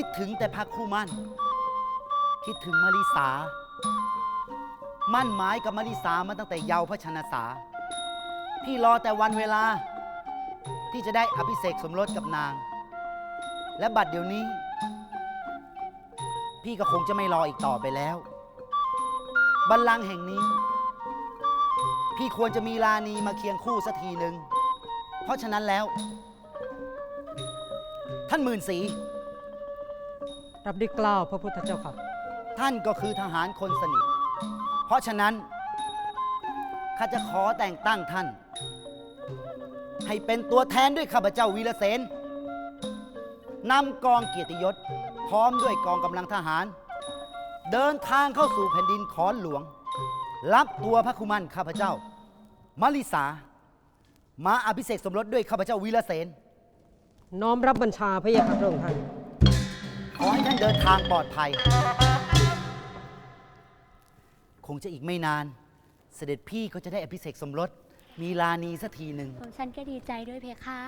คิดถึงแต่พระคู่มั่น คิดถึงมาริสา มั่นหมายกับมาริสามาตั้งแต่เยาว์พระชนสา พี่รอแต่วันเวลา ที่จะได้อภิเษกสมรสกับนาง และบัดเดี๋ยวนี้ พี่ก็คงจะไม่รออีกต่อไปแล้ว บัลลังก์แห่งนี้ พี่ควรจะมีลานีมาเคียงคู่สักทีหนึ่งเพราะฉะนั้นแล้ว ท่านหมื่นสี รับได้กล่าวพระพุทธเจ้าค่ะ ท่านก็คือทหารคนสนิท เพราะฉะนั้น ข้าจะขอแต่งตั้งท่าน ให้เป็นตัวแทนด้วยข้าพเจ้าวีรเสนนำกองเกียรติยศ พร้อมด้วยกองกำลังทหาร เดินทางเข้าสู่แผ่นดินขอนหลวง รับตัวพระคุมันข้าพเจ้า มาริสา มาอภิเษกสมรสด้วยข้าพเจ้าวีรเสนน้อมรับบัญชาพระยาค่ะพระองค์ท่าน ขอให้ท่านเดินทางปลอดภัย คงจะอีกไม่นาน เสด็จพี่ก็จะได้อภิเษกสมรส มีลานีสักทีหนึ่ง ผมฉันก็ดีใจด้วยเพคะ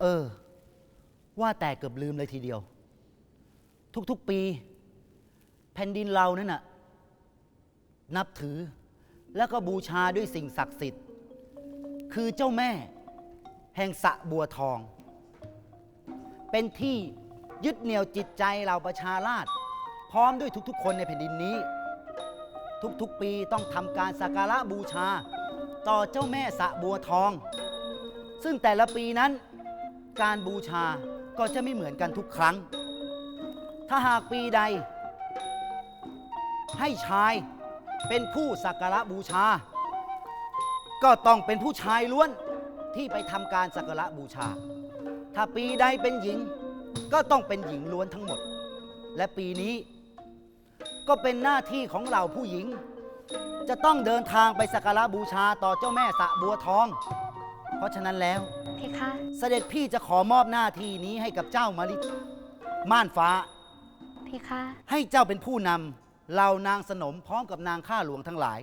เออ ว่าแต่เกือบลืมเลยทีเดียว ทุกๆปี แผ่นดินเรานั่นน่ะ นับถือ แล้วก็บูชาด้วยสิ่งศักดิ์สิทธิ์ คือเจ้าแม่ แห่งสระบัวทอง เป็นที่ ยึดเหนี่ยวจิตใจเราประชาราษฎร์พร้อมด้วยทุกๆ คนในแผ่นดินนี้ ทุกๆ ปีต้องทำการสักการะบูชา ต่อเจ้าแม่สะบัวทอง ซึ่งแต่ละปีนั้นการบูชาก็จะไม่เหมือนกันทุกครั้ง ถ้าหากปีใด ให้ชายเป็นผู้สักการะบูชา ก็ต้องเป็นผู้ชายล้วนที่ไปทำการสักการะบูชา ถ้าปีใดเป็นหญิง ก็ต้องเป็นหญิงล้วนทั้งหมด และปีนี้ ก็เป็นหน้าที่ของเราผู้หญิง จะต้องเดินทางไปสักการะบูชาต่อเจ้าแม่สระบัวทอง เพราะฉะนั้นแล้ว เพคะ เสด็จพี่จะขอมอบหน้าที่นี้ให้กับเจ้ามาริม่านฟ้า เพคะ ให้เจ้าเป็นผู้นำเหล่านางสนมพร้อมกับนางข้าหลวงทั้งหลาย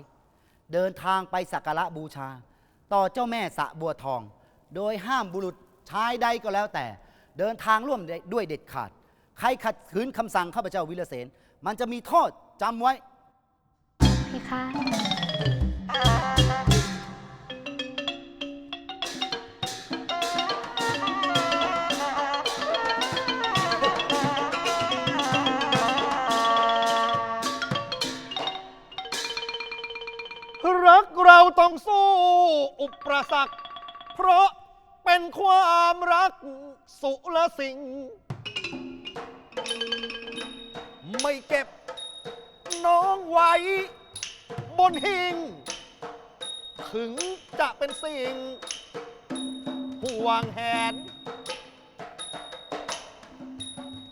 เดินทางไปสักการะบูชา ต่อเจ้าแม่สระบัวทอง โดยห้ามบุรุษชายใดก็แล้วแต่ เดินทางร่วมด้วยเด็ดขาด ใครขัดขืนคำสั่งข้าพเจ้าวิรเสนมันจะมีโทษจำไว้ เพคะ รักเราต้องสู้อุปสรรคเพราะ เป็นความรักสุรสิ่งไม่เก็บน้องไว้ บนหิง ถึงจะเป็นสิ่งห่วงแหน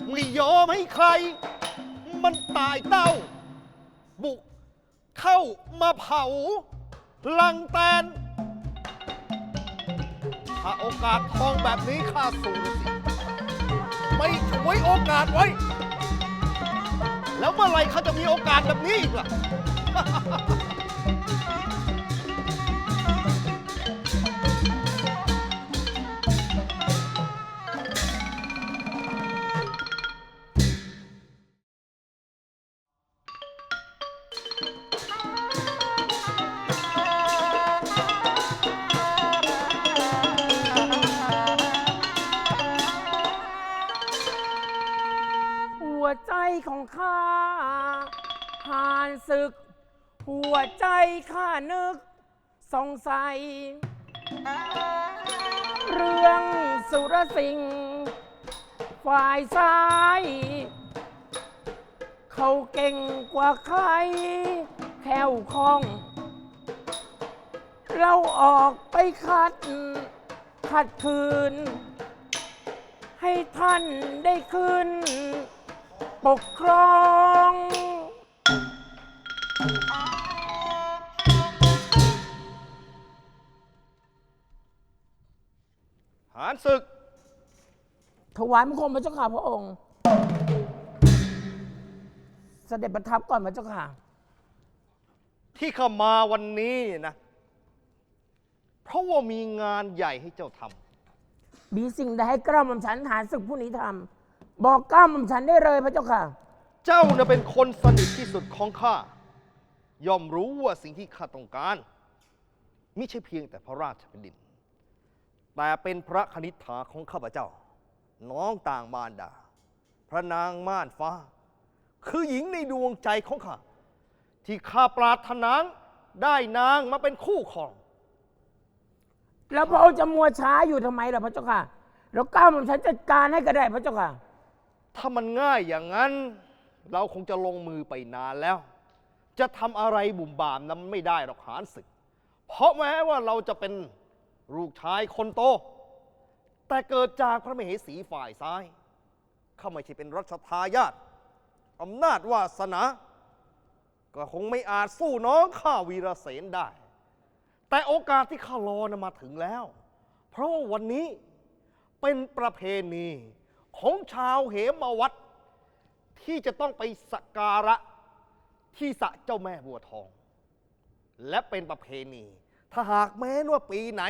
ไม่ยอมให้ใคร มันตายเต้า บุกเข้ามาเผา ลังแตน ถ้าโอกาสทองแบบนี้ข้าสูญสิ ไม่ช่วยโอกาสไว้ แล้วเมื่อไหรเขาจะมีโอกาสแบบนี้อีกล่ะ ข้าผ่านศึก หัวใจข้านึก สงสัย เรื่องสุรสิงห์ฝ่ายซ้าย เขาเก่งกว่าใคร แค่วคล่อง เราออกไปคัด ขัดคืน ให้ท่านได้ขึ้น ปกครอง หารศึก ถวายมังคมพระเจ้าค่ะพระองค์ เสด็จประทับก่อนพระเจ้าค่ะ ที่เข้ามาวันนี้นะ เพราะว่ามีงานใหญ่ให้เจ้าทำ มีสิ่งใดให้กล้าหม่อมฉันหาศึกผู้นี้ท บอกก้าวหม่อมฉันได้เลยพระเจ้าค่ะ เจ้าน่ะเป็นคนสนิทที่สุดของข้า ย่อมรู้ว่าสิ่งที่ข้าต้องการไม่ใช่เพียงแต่พระราชแผ่นดิน แต่เป็นพระคณิษฐาของข้าพเจ้า น้องต่างมารดา พระนางม่านฟ้า คือหญิงในดวงใจของข้า ที่ข้าปรารถนาได้นางมาเป็นคู่ครอง แล้วพระองค์จะมัวช้าอยู่ทำไมล่ะพระเจ้าค่ะ แล้วก้าวหม่อมฉันจัดการให้ก็ได้พระเจ้าค่ะ ถ้ามันง่ายอย่างนั้น เราคงจะลงมือไปนานแล้ว จะทำอะไรบุ่มบามนั้นไม่ได้หรอกหานศึก เพราะแม้ว่าเราจะเป็นลูกชายคนโต แต่เกิดจากพระมเหสีฝ่ายซ้าย เขาไม่ใช่เป็นรัชทายาทอำนาจวาสนา ก็คงไม่อาจสู้น้องข้าวีรเสนได้ แต่โอกาสที่ข้ารอนะมาถึงแล้ว เพราะว่าวันนี้เป็นประเพณี ของชาวเหมวัดที่จะต้องไปสักการะที่สระเจ้าแม่บัวทอง และเป็นประเพณี ถ้าหากแม้ว่าปีไหน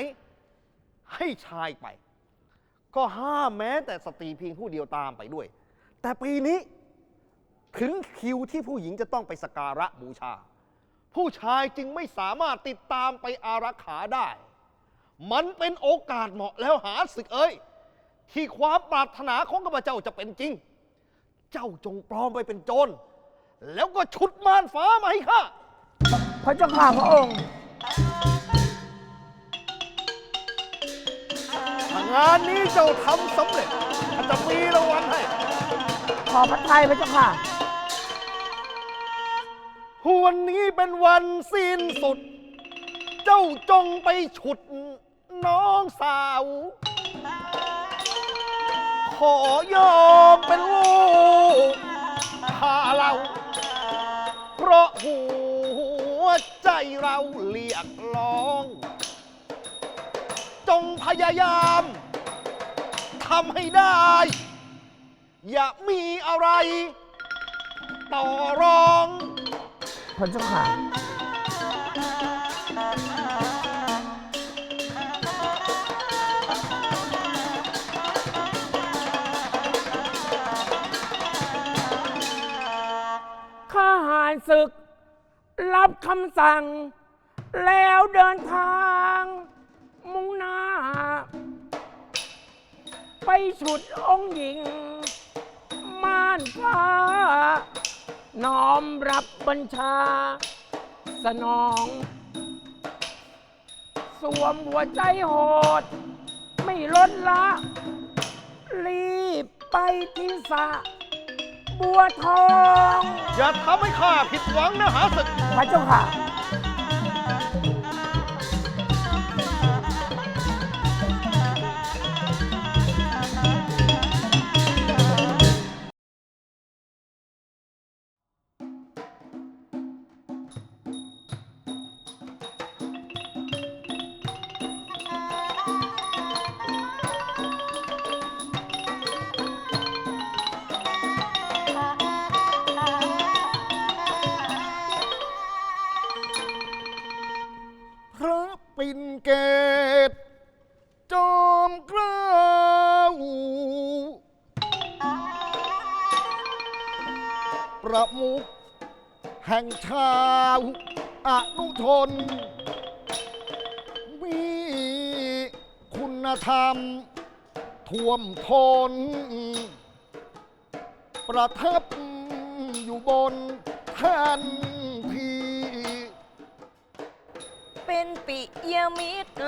ให้ชายไป ก็ห้ามแม้แต่สตรีเพียงผู้เดียวตามไปด้วย แต่ปีนี้ถึงคิวที่ผู้หญิงจะต้องไปสกการะบูชา ผู้ชายจึงไม่สามารถติดตามไปอารักขาได้ มันเป็นโอกาสเหมาะแล้วหาศึกเอ้ย ที่ความปรารถนาของข้าพเจ้าจะเป็นจริง เจ้าจงปลอมไปเป็นโจร แล้วก็ชุดม่านฟ้ามาให้ข้า พระเจ้าค่ะพระองค์ถ้างานนี้เจ้าทำสำเร็จข้าจะมีรางวัลให้ ขอพระทัยพระเจ้าค่ะวันนี้เป็นวันสิ้นสุด เจ้าจงไปฉุดน้องสาว ขอยอมเป็นลูกพาเรา เพราะหัวใจเราเรียกร้อง จงพยายามทำให้ได้ อย่ามีอะไร ต่อรอง พระเจ้าค่ะ ศึก รับคำสั่ง แล้วเดินทาง มุ่งหน้า ไปฉุดองค์หญิง ม่านฟ้า น้อมรับบัญชา สนอง สวมหัวใจโหด ไม่ลดละ รีบไปที่สะ บัวทอง อย่าทำให้ข้าผิดหวังนะหาศึก พระเจ้าค่ะ แห่งชาวอนุทนมีคุณธรรมท่วมทน ประทับอยู่บนแท่นทีเป็นปิยมิตร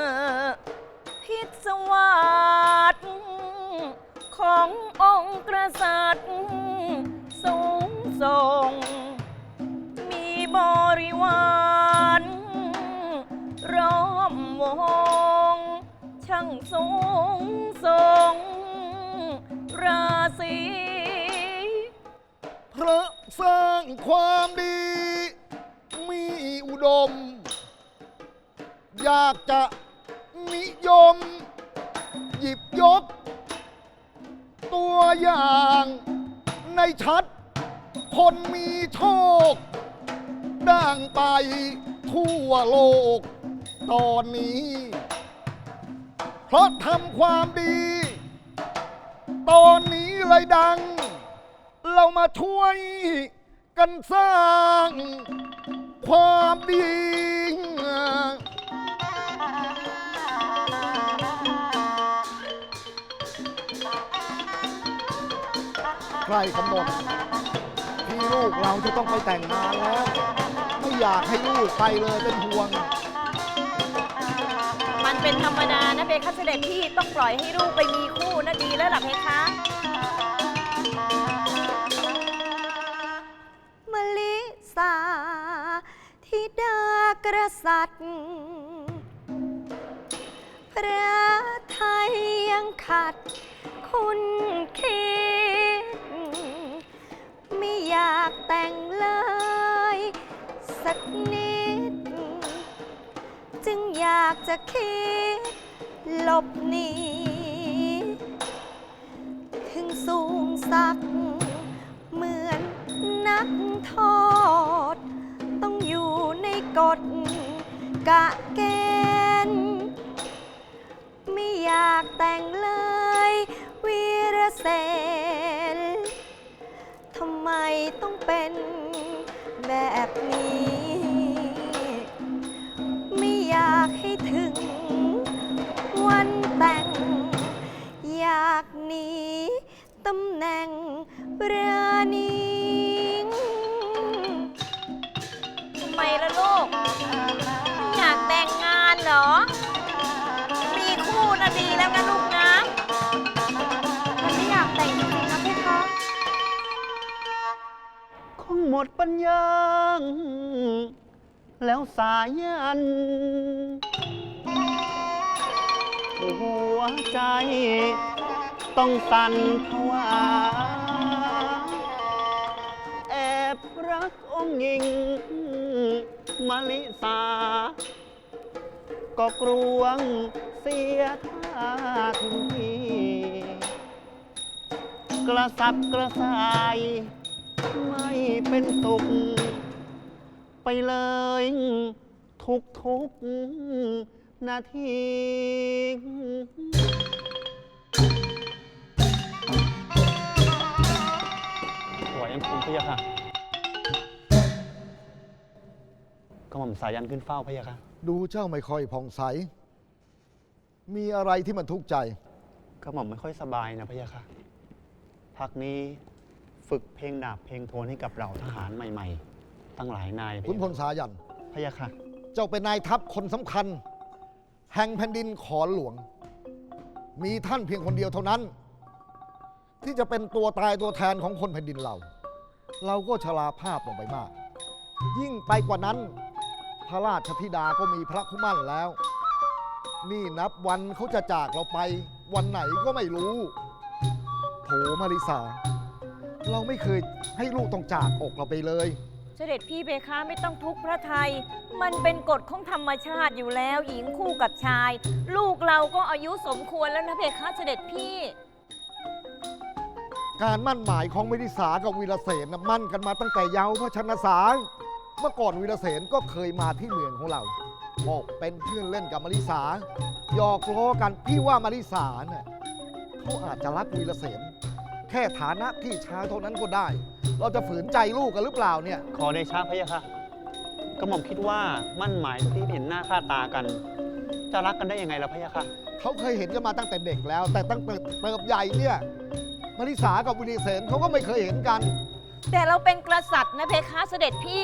พิศวาสขององค์กษัตริย์สูงส่ง วารร้อมวง ช่างสูงส่งราศีพระสร้างความดี มีอุดม อยากจะนิยม หยิบยก ตัวอย่างในชัด คนมีโชค ดังไปทั่วโลกตอนนี้ เพราะทำความดี ตอนนี้เลยดัง เรามาช่วยกันสร้าง ความดี ใครกำหนดที่ลูกเราจะต้องไปแต่งงานแล้วไม่ อยากให้ลูกไปเลยเป็นห่วง มันเป็นธรรมดานะเพคะเสด็จพี่ต้องปล่อยให้ลูกไปมีคู่นะดีแล้วล่ะเพคะมะลิสาธิดากษัตริย์พระไทยยังขัดคุณคิด ไม่อยากแต่งเลย กนิด จึงอยากจะคิดหลบหนีถึงสูงสัก เหมือนนักโทษ ต้องอยู่ในกฎกะเกณฑ์ไม่อยากแต่งเลยวีรเสนทำไมต้องเป็นแบบนี้ากหนีตำแหน่งรานีทำไมล่ะลูกไม่อยากแต่งงานเหรอ มีคู่นะดีแล้วนะลูกนะมันไม่อยากแต่งจริงๆนะเพคะคงหมดปัญญา แล้วสายัน หัวใจ ต้องสั่นผวาแอบรักองค์หญิงมาลิสา ก็กลวงเสียท่าทีกระสับกระส่าย ไม่เป็นสุข ไปเลยทุกทุกนาที พะยะค่ะ ก็หม่อมสายันขึ้นเฝ้าพะยะค่ะ ดูเจ้าไม่ค่อยผ่องใส มีอะไรที่มันทุกข์ใจ ก็หม่อมไม่ค่อยสบายนะพะยะค่ะ พักนี้ฝึกเพลงดาบเพลงโทนให้กับเราทหารใหม่ๆ ตั้งหลายนายขุนพลสายัน พะยะค่ะ เจ้าเป็นนายทัพคนสำคัญ แห่งแผ่นดินขอนหลวง มีท่านเพียงคนเดียวเท่านั้น ที่จะเป็นตัวตายตัวแทนของคนแผ่นดินเรา เราก็ชราภาพลงไปมาก ยิ่งไปกว่านั้น พระราชธิดาก็มีพระคุมั่นแล้ว นี่นับวันเขาจะจากเราไป วันไหนก็ไม่รู้โถมาริสา เราไม่เคยให้ลูกต้องจากอกเราไปเลย เสด็จพี่เพคะไม่ต้องทุกข์พระไทย มันเป็นกฎของธรรมชาติอยู่แล้ว หญิงคู่กับชาย ลูกเราก็อายุสมควรแล้วนะเพคะเสด็จพี่ การมั่นหมายของมิริสากับวีรเสนนะมั่นกันมาตั้งแต่เยาว์พระชนสาเมื่อก่อนวีรเสนก็เคยมาที่เมืองของเราบอกเป็นเพื่อนเล่นกับมาริสาหยอกล้อกันพี่ว่ามาริสาเน่ะเขาอาจจะรักวีรเสนแค่ฐานะพี่ชายเท่านั้นก็ได้ เราจะฝืนใจลูกกันหรือเปล่าเนี่ยขอเดชะพะยะค่ะก็หม่อมคิดว่ามั่นหมายที่เห็นหน้าค่าตากัน จะรักกันได้ยังไงล่ะพะยะค่ะเขาเคยเห็นกันมาตั้งแต่เด็กแล้ว แต่ตั้งแต่เติบใหญ่เนี่ย มาริสากับวีรเสนเขาก็ไม่เคยเห็นกัน แต่เราเป็นกษัตริย์นะเพคะเสด็จพี่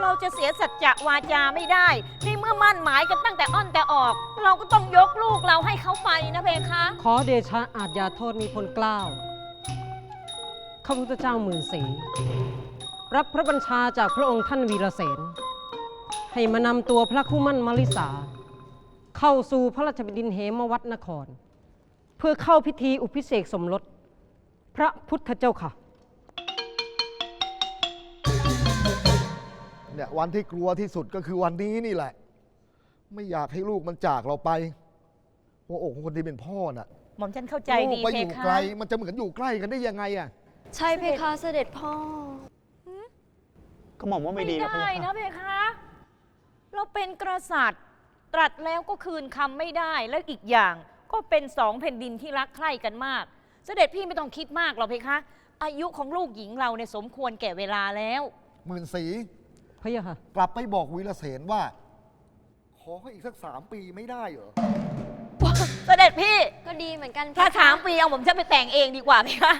เราจะเสียสัจจะวาจาไม่ได้ในเมื่อมั่นหมายกันตั้งแต่อ้อนแต่ออก เราก็ต้องยกลูกเราให้เขาไปนะเพคะ ขอเดชะอาจยาโทษมีพลเกล้าข้าพุทธเจ้าหมื่นสีรับพระบัญชาจากพระองค์ท่านวีรเสนให้มานำตัวพระคู่มั่นมาริสา เข้าสู่พระราชบิดินเหมวัดนคร เพื่อเข้าพิธีอุพิเษกสมรส พระพุทธเจ้าค่ะ เนี่ยวันที่กลัวที่สุดก็คือวันนี้นี่แหละ ไม่อยากให้ลูกมันจากเราไปหัวอกของคนที่เป็นพ่อน่ะหม่อมฉันเข้าใจลูดีกไปเพอยู่คะไกลมันจะเหมือนอยู่ใกล้กันได้ยังไงอะใช่เพคะเสด็จพ่อ ก็หม่อมว่าไม่ไม่ดีนะพะได้ยะนะค่ะเพคะ เราเป็นกษัตริย์ตรัสแล้วก็คืนคำไม่ได้แล้วอีกอย่างก็เป็นสองแผ่นดินที่รักใคร่กันมาก เสด็จพี่ไม่ต้องคิดมากหรอกเพคะ อายุของลูกหญิงเราเนี่ยสมควรแก่เวลาแล้ว หมื่นสีพะยะค่ะ กลับไปบอกวีรเสนว่า ขอให้อีกสักสามปีไม่ได้เหรอ เสด็จพี่ ก็ดีเหมือนกันถ้าเพคะสามปีเอาผมจะไปแต่งเองดีกว่าเพคะ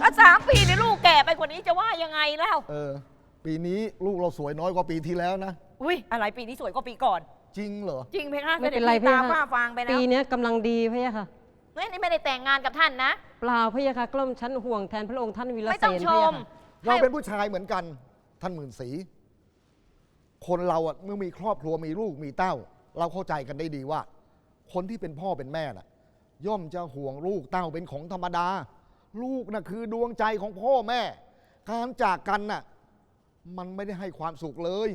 ถ้าสามปีเนี่ยลูกแก่ไปกว่านี้จะว่ายังไงเล่าเออ ปีนี้ลูกเราสวยน้อยกว่าปีที่แล้วนะ อุ้ยอะไรปีนี้สวยกว่าปีก่อน จริงเหรอ จริงเพคะไม่เป็นไรสด็จพี่ตาเพคะฝ้าฟางไปแล้วปีเนี้ยกำลังดีพะยะค่ะ เฮ้ยนี่ไม่ได้แต่งงานกับท่านนะ เปล่าพะยะค่ะกล้อมชั้นห่วงแทนพระองค์ท่านวีรไม่เสต้องนชพะยะมค่ะเราเป็นผู้ชายเหมือนกันท่านหมื่นสี คนเราอะเมื่อมีครอบครัวมีลูกมีเต้า เราเข้าใจกันได้ดีว่า คนที่เป็นพ่อเป็นแม่น่ะ ย่อมจะห่วงลูกเต้าเป็นของธรรมดา ลูกน่ะคือดวงใจของพ่อแม่ การจากกันน่ะ มันไม่ได้ให้ความสุขเลย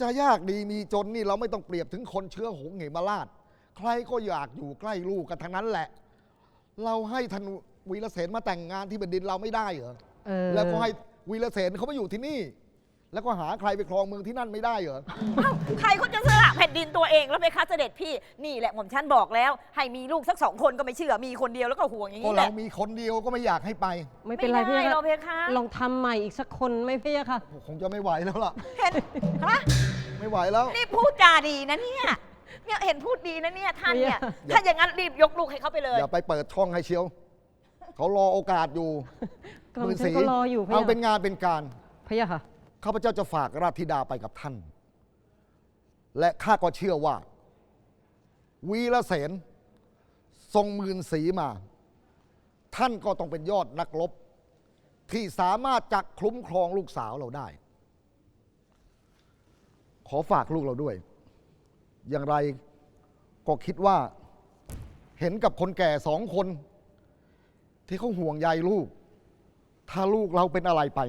จะยากดีมีจนนี่เราไม่ต้องเปรียบถึงคนเชื้อหงเหมราช ใครก็อยากอยู่ใกล้ลูกกันทั้งนั้นแหละ เราให้ธนูวีรเสนมาแต่งงานที่แผ่นดินเราไม่ได้เหรอเออ แล้วก็ให้วีรเสนเขามาอยู่ที่นี่ แล้วก็หาใครไปครองเมืองที่นั่นไม่ได้เหรอเอ้าใครเขาจะสละแผ่นดินตัวเองแล้วเพคะเสด็จพี่นี่แหละผมฉันบอกแล้ว ให้มีลูกสักสองคนก็ไม่เชื่อมีคนเดียวแล้วก็ห่วงอย่างก็นี้แหเราละ มีคนเดียวก็ไม่อยากให้ไปไม่เป็นไรพะไม่ยะได้หรอกเพค่ะคะ ลองทำใหม่อีกสักคนไหม่พะยะค่ะ คงจะไม่ไหวแล้วล่ะ เห็นฮะไม่ไหวแล้ว นี่พูดจาดีนะเนี่ย เนี่ยเห็นพูดดีนะเนี่ยท่านเนี่ย อย่า ถ้าอย่างนั้นรีบยกลูกให้เขาไปเลย อย่าไปเปิดช่องให้เชียว เขารอโอกาสอยู่กล้อมหมื่นฉัสีนก็รออยู่พะเอายะเป็นงานเป็นการ พะยะค่ะ ข้าพเจ้าจะฝากราชธิดาไปกับท่าน และข้าก็เชื่อว่า วีรเสนทรงหมื่นสีมา ท่านก็ต้องเป็นยอดนักรบที่สามารถจักคลุ้มครองลูกสาวเราได้ ขอฝากลูกเราด้วย อย่างไรก็คิดว่า เห็นกับคนแก่สองคน ที่เขาห่วงใยลูก ถ้าลูกเราเป็นอะไรไป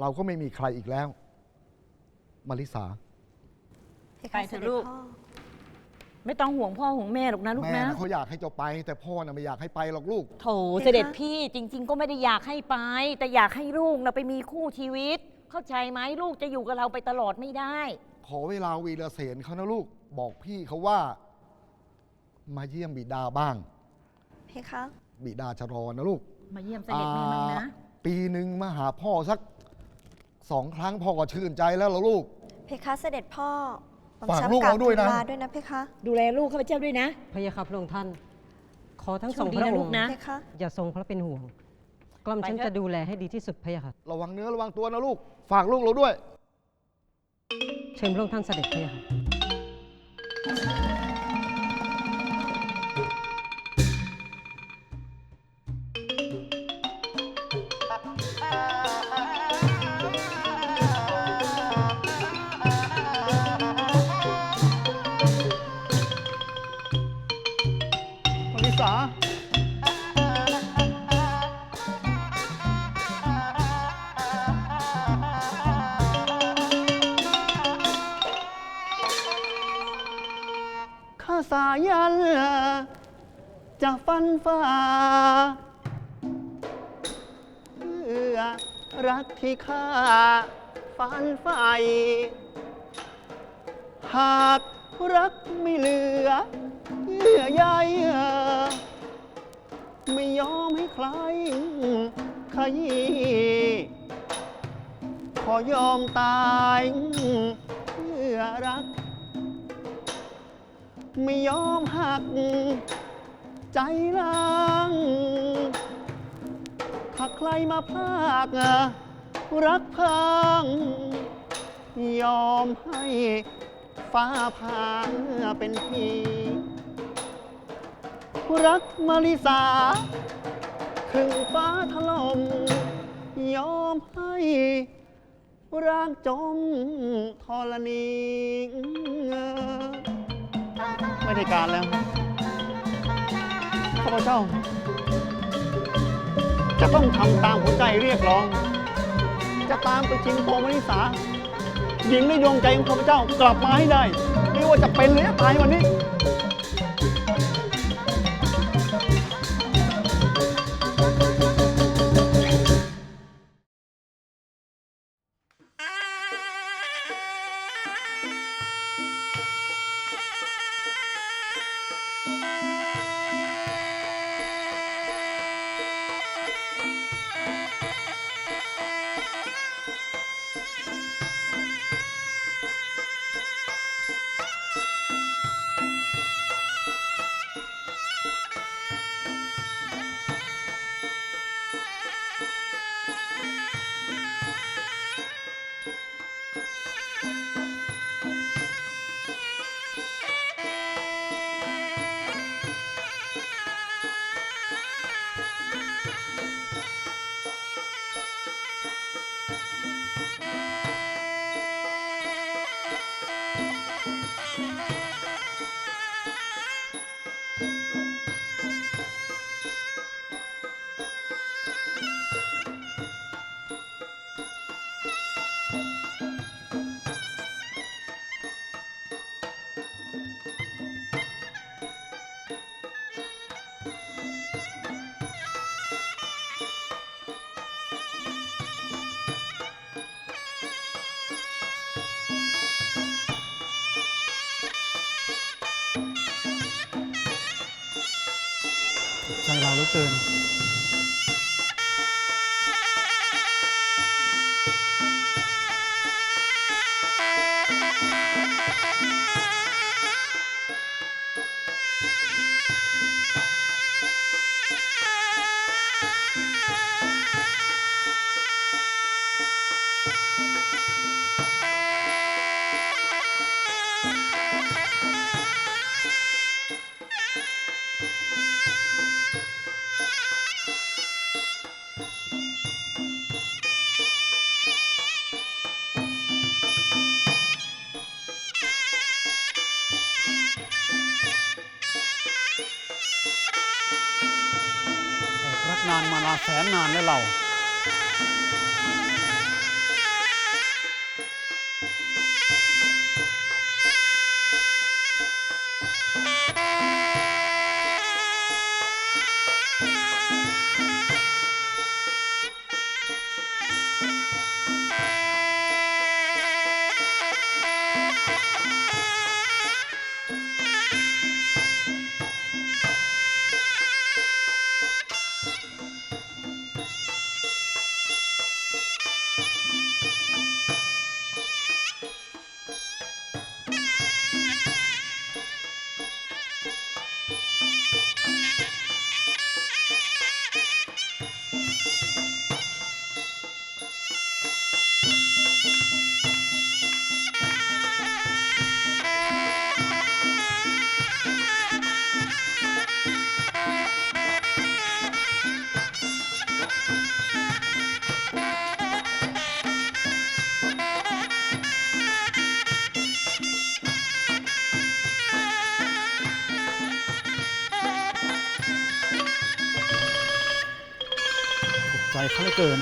เราก็ไม่มีใครอีกแล้ว มาริสาเพคะไปเถอะลูกสด็จพ่อไม่ต้องห่วงพ่อห่วงแม่หรอกนะลูกแม่นะนะเขาอยากให้เจ้าไป แต่พ่อน่ะไม่อยากให้ไปหรอกลูก โถเสด็จพี่จริง ๆ ก็ไม่ได้อยากให้ไป แต่อยากให้ลูกนะไปมีคู่ชีวิต เข้าใจไหมลูกจะอยู่กับเราไปตลอดไม่ได้ ขอเวลาวีรเสนเขานะลูก บอกพี่เขาว่า มาเยี่ยมบิดาบ้าง เพคะ บิดาจะรอนะลูกมาเยี่ยมเสด็จแม่มั้งนะ อ่าปีหนึ่งมาหาพ่อสักสองครั้งพ่อก็ชื่นใจแล้วเหรอลูก เพคะเสด็จพ่อผมฝากชับลูกเราด้วยนะบทูลลาด้วยนะเพคะ ดูแลลูกข้าพเจ้าด้วยนะพะยะค่ะพระองค์ท่าน ขอทั้งโชสอคงดีพระนะอลูงกค์นะ เพคะ อย่าทรงพระเป็นห่วง กล้อมไปฉันเถอะจะดูแลให้ดีที่สุดพะยะค่ะ ระวังเนื้อระวังตัวนะลูก ฝากลูกเราด้วย เชิญพระองค์ท่านเสด็จพะยะค่ะ จะฟันฝ่าเพื่อรักที่ข้าฟันไฟหากรักไม่เหลือเยื่อใยไม่ยอมให้ใครขยี้ขอยอมตายเพื่อรัก ไม่ยอมหัก ใจล้างถ้าใครมาพากรักพัง ยอมให้ฟ้าผ่าเป็นทีรักมาริสา ถึงฟ้าถล่มยอมให้ร่างจมธรณีไม่ได้การแล้ว ข้าพเจ้า จะต้องทำตามหัวใจเรียกร้อง จะตามไปชิงโทมณิสาหญิงในดวงใจของข้าพเจ้า กลับมาให้ได้ ไม่ว่าจะเป็นหรือจะตายวันนี้ เราเหลือเกิน เรา เขาเหลือเกิน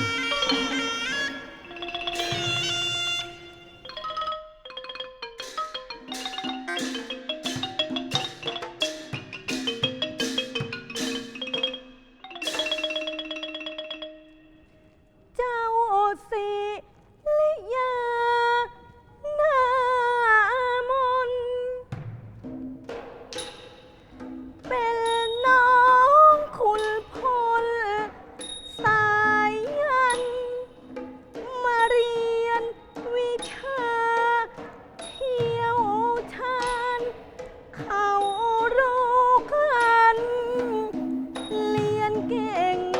geng